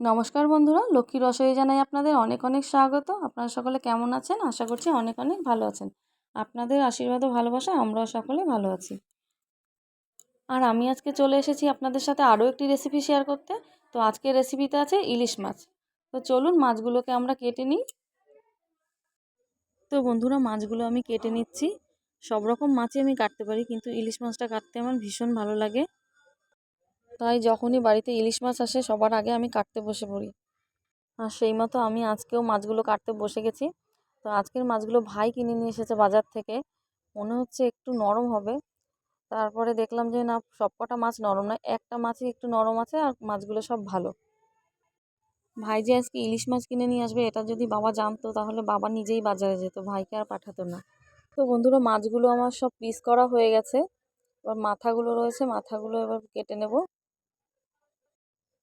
নমস্কার বন্ধুরা, লক্ষ্মী রসই জানাই আপনাদের অনেক অনেক স্বাগত। আপনারা সকলে কেমন আছেন? আশা করছি অনেক অনেক ভালো আছেন। আপনাদের আশীর্বাদ ও ভালোবাসা আমরাও সকলে ভালো আছি। আর আমি আজকে চলে এসেছি আপনাদের সাথে আরও একটি রেসিপি শেয়ার করতে। তো আজকের রেসিপিতে আছে ইলিশ মাছ। তো চলুন মাছগুলোকে আমরা কেটে নিই। তো বন্ধুরা, মাছগুলো আমি কেটে নিচ্ছি। সব রকম মাছই আমি কাটতে পারি, কিন্তু ইলিশ মাছটা কাটতে আমার ভীষণ ভালো লাগে। তাই যখনই বাড়িতে ইলিশ মাছ আসে, সবার আগে আমি কাটতে বসে পড়ি। আর সেই মতো আমি আজকেও মাছগুলো কাটতে বসে গেছি। তো আজকের মাছগুলো ভাই কিনে নিয়ে এসেছে বাজার থেকে। মনে হচ্ছে একটু নরম হবে। তারপরে দেখলাম যে, না সব কটা মাছ নরম নয়। একটা মাছই একটু নরম আছে আর মাছগুলো সব ভালো। ভাই যে আজকে ইলিশ মাছ কিনে নিয়ে আসবে, এটা যদি বাবা জানতো, তাহলে বাবা নিজেই বাজারে যেত। ভাইকে আর পাঠাতো না। তো বন্ধুরা, মাছগুলো আমার সব পিস করা হয়ে গেছে। এবার মাথাগুলো রয়েছে, মাথাগুলো এবার কেটে নেব।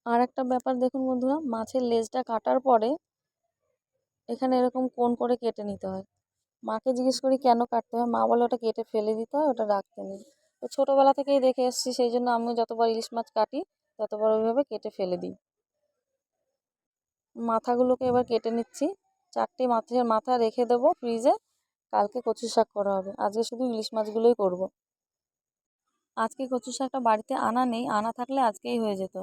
আর একটা ব্যাপার দেখুন বন্ধুরা, মাছের লেজটা কাটার পরে এখানে এরকম কোন করে কেটে নিতে হয়? মাকে জিজ্ঞেস করি, কেন কাটতে হয়? মা বলে, ওটা কেটে ফেলে দিতে হয়, ওটা রাখতে নেই। তো ছোটোবেলা থেকেই দেখে এসেছি, সেই জন্য আমি যতবার ইলিশ মাছ কাটি, ততবার ওইভাবে কেটে ফেলে দিই। মাথাগুলোকে এবার কেটে নিচ্ছি। চারটে মাছের মাথা রেখে দেবো ফ্রিজে, কালকে কচু শাক করা হবে। আজকে শুধু ইলিশ মাছগুলোই করব। আজকে কচু শাকটা বাড়িতে আনা নেই, আনা থাকলে আজকেই হয়ে যেত।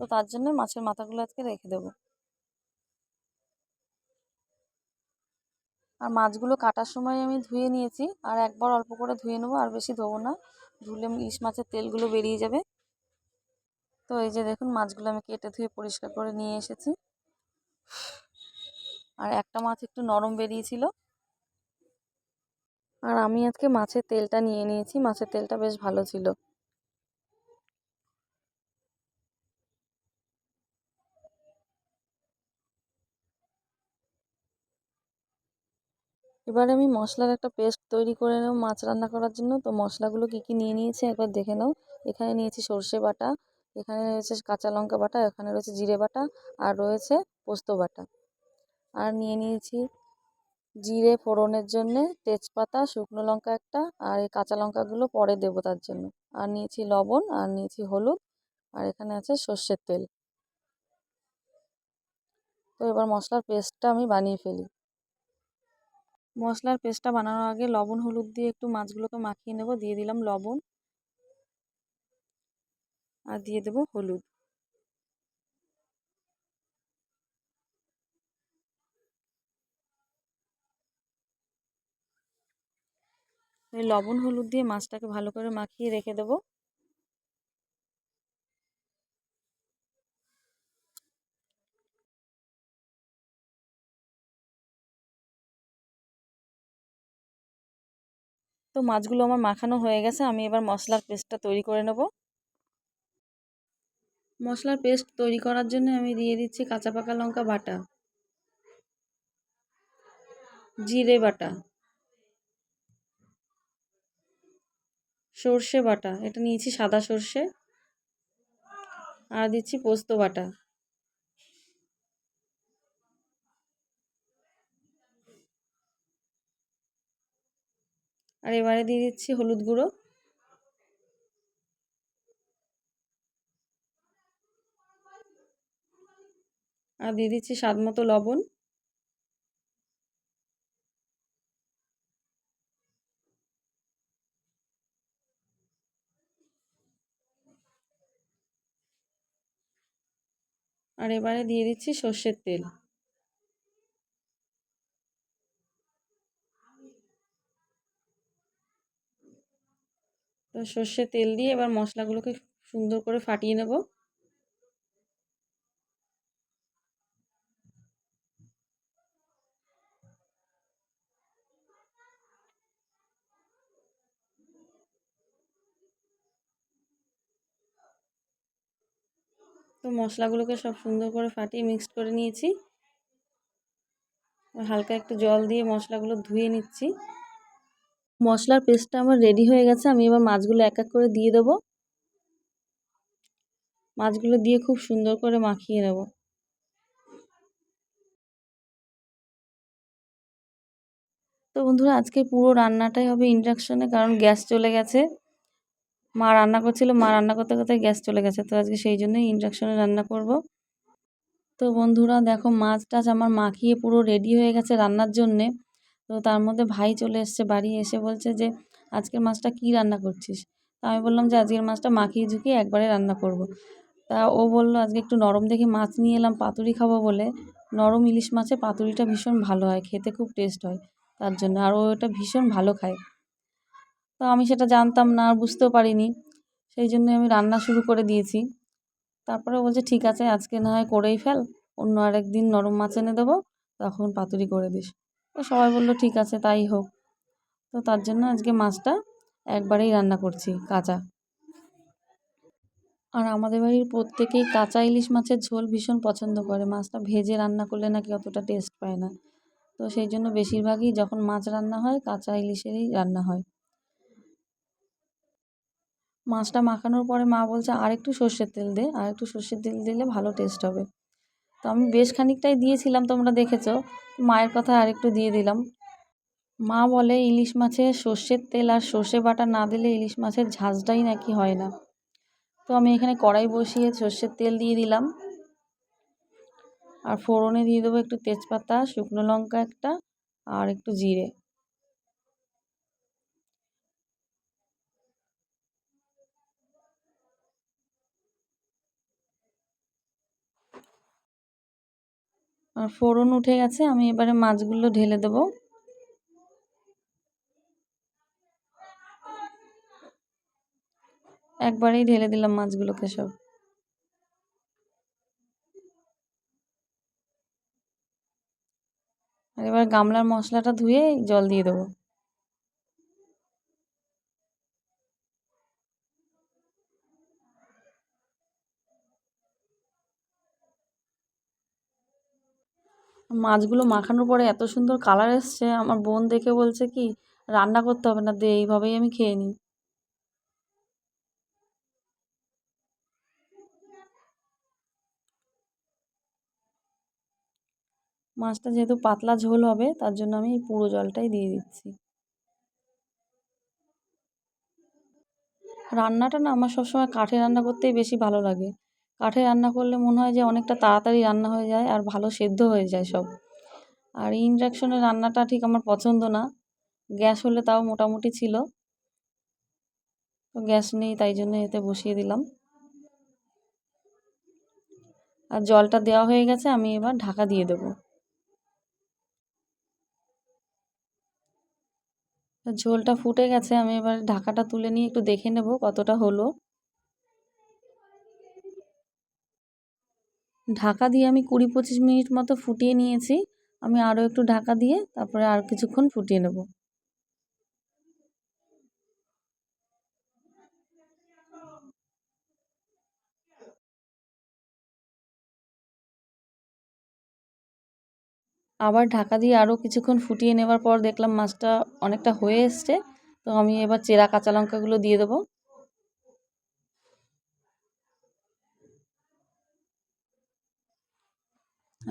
তো তার জন্য মাছের মাথাগুলো আজকে রেখে দেবো। আর মাছগুলো কাটার সময় আমি ধুয়ে নিয়েছি। আর একবার অল্প করে ধুয়ে নেব, আর বেশি ধোবো না। ধুলে ইলিশ মাছের তেলগুলো বেরিয়ে যাবে। তো এই যে দেখুন, মাছগুলো আমি কেটে ধুয়ে পরিষ্কার করে নিয়ে এসেছি। আর একটা মাছ একটু নরম বেরিয়েছিল। আর আমি আজকে মাছের তেলটা নিয়ে নিয়েছি। মাছের তেলটা বেশ ভালো ছিল। এবারে আমি মশলার একটা পেস্ট তৈরি করে নেব মাছ রান্না করার জন্য। তো মশলাগুলো কী কী নিয়ে নিয়েছি একবার দেখে নাও। এখানে নিয়েছি সর্ষে বাটা, এখানে রয়েছে কাঁচা লঙ্কা বাটা, এখানে রয়েছে জিরে বাটা আর রয়েছে পোস্ত বাটা। আর নিয়ে নিয়েছি জিরে ফোড়নের জন্যে তেজপাতা, শুকনো লঙ্কা একটা আর এই কাঁচা লঙ্কাগুলো পরে দেবো তার জন্য। আর নিয়েছি লবণ আর নিয়েছি হলুদ আর এখানে আছে সর্ষের তেল। তো এবার মশলার পেস্টটা আমি বানিয়ে ফেলি। মশলার পেস্টটা বানানোর আগে লবণ, হলুদ দিয়ে একটু মাছগুলোকে মাখিয়ে নেব। দিয়ে দিলাম লবণ আর দিয়ে দেব হলুদ। লবণ, হলুদ দিয়ে মাছটাকে ভালো করে মাখিয়ে রেখে দেবো। তো মাছগুলো আমার মাখানো হয়ে গেছে, আমি এবার মশলার পেস্টটা তৈরি করে নেব। মশলার পেস্ট তৈরি করার জন্য আমি দিয়ে দিচ্ছি কাঁচা পাকা লঙ্কা বাটা, জিরে বাটা, সর্ষে বাটা, এটা নিয়েছি সাদা সর্ষে, আর দিচ্ছি পোস্ত বাটা। আর এবারে দিয়ে দিচ্ছি হলুদ গুঁড়ো। আর দিয়ে দিচ্ছি স্বাদ মতো লবণ। আর এবারে দিয়ে দিচ্ছি সর্ষের তেল। তো সর্ষের তেল দিয়ে এবার মশলাগুলোকে সুন্দর করে ফাটিয়ে নেব। তো মশলাগুলোকে সব সুন্দর করে ফাটিয়ে মিক্সড করে নিয়েছি। হালকা একটু জল দিয়ে মশলাগুলো ধুয়ে নিচ্ছি। মশলার পেস্টটা আমার রেডি হয়ে গেছে, আমি এবার মাছগুলো এক এক করে দিয়ে দেবো। মাছগুলো দিয়ে খুব সুন্দর করে মাখিয়ে নেব। তো বন্ধুরা, আজকে পুরো রান্নাটাই হবে ইন্ডাকশনে কারণ গ্যাস চলে গেছে। মা রান্না করছিল, মা রান্না করতে করতে গ্যাস চলে গেছে, তো আজকে সেই জন্যই ইন্ডাকশনে রান্না করব। তো বন্ধুরা, দেখো মাছ টাছ আমার মাখিয়ে পুরো রেডি হয়ে গেছে রান্নার জন্যে। তো তার মধ্যে ভাই চলে এসছে বাড়ি, এসে বলছে যে, আজকের মাছটা কী রান্না করছিস? তা আমি বললাম যে, আজকের মাছটা মাখিয়ে ঝুঁকিয়ে একবারে রান্না করব। তা ও বলল, আজকে একটু নরম দেখে মাছ নিয়ে এলাম, পাতুরি খাব বলে। নরম ইলিশ মাছে পাতুরিটা ভীষণ ভালো হয়, খেতে খুব টেস্ট হয় তার জন্য, আর ও এটা ভীষণ ভালো খায়। তো আমি সেটা জানতাম না, আর বুঝতেও পারিনি, সেই জন্য আমি রান্না শুরু করে দিয়েছি। তারপরে বলছে, ঠিক আছে, আজকে না হয় করেই ফেল, অন্য আরেক দিন নরম মাছ এনে দেবো, তখন পাতুরি করে দিস। তো সবাই বলল, ঠিক আছে, তাই হোক। তো তার জন্য আজকে মাছটা একবারেই রান্না করছি, কাঁচা। আর আমাদের বাড়ির প্রত্যেকেই কাঁচা ইলিশ মাছের ঝোল ভীষণ পছন্দ করে। মাছটা ভেজে রান্না করলে নাকি অতটা টেস্ট পায় না। তো সেই জন্য বেশিরভাগই যখন মাছ রান্না হয়, কাঁচা ইলিশেরই রান্না হয়। মাছটা মাখানোর পরে মা বলছে, আর একটু সর্ষের তেল দে, আর একটু সর্ষের তেল দিলে ভালো টেস্ট হবে। তো আমি বেশ খানিকটাই দিয়েছিলাম, তোমরা দেখেছ। মায়ের কথা আর একটু দিয়ে দিলাম। মা বলে, ইলিশ মাছে সর্ষের তেল আর সর্ষে বাটা না দিলে ইলিশ মাছের ঝাঁঝটাই নাকি হয় না। তো আমি এখানে কড়াই বসিয়ে সর্ষের তেল দিয়ে দিলাম। আর ফোড়নে দিয়ে দেবো একটু তেজপাতা, শুকনো লঙ্কা একটা আর একটু জিরে। আর ফোড়ন উঠে গেছে, আমি এবারে মাছগুলো ঢেলে দেব। একবারেই ঢেলে দিলাম মাছগুলোকে সব। এবার গামলার মশলাটা ধুয়ে জল দিয়ে দেবো। মাছগুলো মাখানোর পরে এত সুন্দর কালার এসছে, আমার বোন দেখে বলছে কি, রান্না করতে হবে না, দে, এইভাবেই আমি খেয়ে নিই। মাছটা যেহেতু পাতলা ঝোল হবে, তার জন্য আমি পুরো জলটাই দিয়ে দিচ্ছি। রান্নাটা না, আমার সবসময় কাঠে রান্না করতেই বেশি ভালো লাগে। কাঠে রান্না করলে মনে হয় যে অনেকটা তাড়াতাড়ি রান্না হয়ে যায় আর ভালো সেদ্ধ হয়ে যায় সব। আর ইন্ডাকশনের রান্নাটা ঠিক আমার পছন্দ না। গ্যাস হলে তাও মোটামুটি ছিল। গ্যাস নেই, তাই জন্য এতে বসিয়ে দিলাম। আর জলটা দেওয়া হয়ে গেছে, আমি এবার ঢাকা দিয়ে দেবো। ঝোলটা ফুটে গেছে, আমি এবার ঢাকাটা তুলে নিয়ে একটু দেখে নেব কতটা হলো। ঢাকা দিয়ে আমি কুড়ি পঁচিশ মিনিট মতো ফুটিয়ে নিয়েছি। আমি আরও একটু ঢাকা দিয়ে তারপরে আর কিছুক্ষণ ফুটিয়ে নেব। আবার ঢাকা দিয়ে আরও কিছুক্ষণ ফুটিয়ে নেওয়ার পর দেখলাম মাছটা অনেকটা হয়ে এসছে। তো আমি এবার চেরা কাঁচা লঙ্কাগুলো দিয়ে দেবো।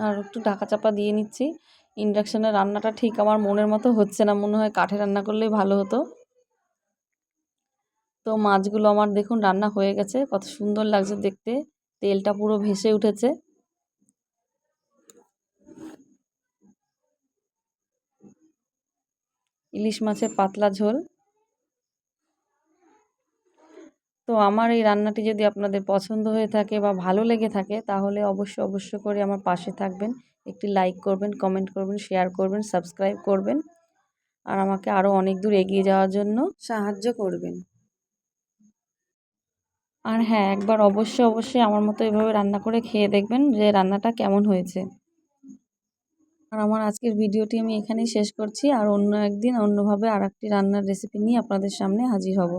আর একটু ঢাকা চাপা দিয়ে নিচ্ছি। ইন্ডাকশানের রান্নাটা ঠিক আমার মনের মতো হচ্ছে না, মনে হয় কাঠে রান্না করলেই ভালো হতো। তো মাছগুলো আমার দেখুন রান্না হয়ে গেছে, কত সুন্দর লাগছে দেখতে। তেলটা পুরো ভেসে উঠেছে। ইলিশ মাছের পাতলা ঝোল। তো আমার এই রান্নাটি যদি আপনাদের পছন্দ হয়ে থাকে বা ভালো লেগে থাকে, তাহলে অবশ্যই অবশ্য করে আমার পাশে থাকবেন। একটি লাইক করবেন, কমেন্ট করবেন, শেয়ার করবেন, সাবস্ক্রাইব করবেন আর আমাকে আরও অনেক দূর এগিয়ে যাওয়ার জন্য সাহায্য করবেন। আর হ্যাঁ একবার অবশ্যই অবশ্যই আমার মতো এভাবে রান্না করে খেয়ে দেখবেন যে রান্নাটা কেমন হয়েছে। আর আমার আজকের ভিডিওটি আমি এখানেই শেষ করছি। আর অন্য একদিন অন্যভাবে আর একটি রান্নার রেসিপি নিয়ে আপনাদের সামনে হাজির হব।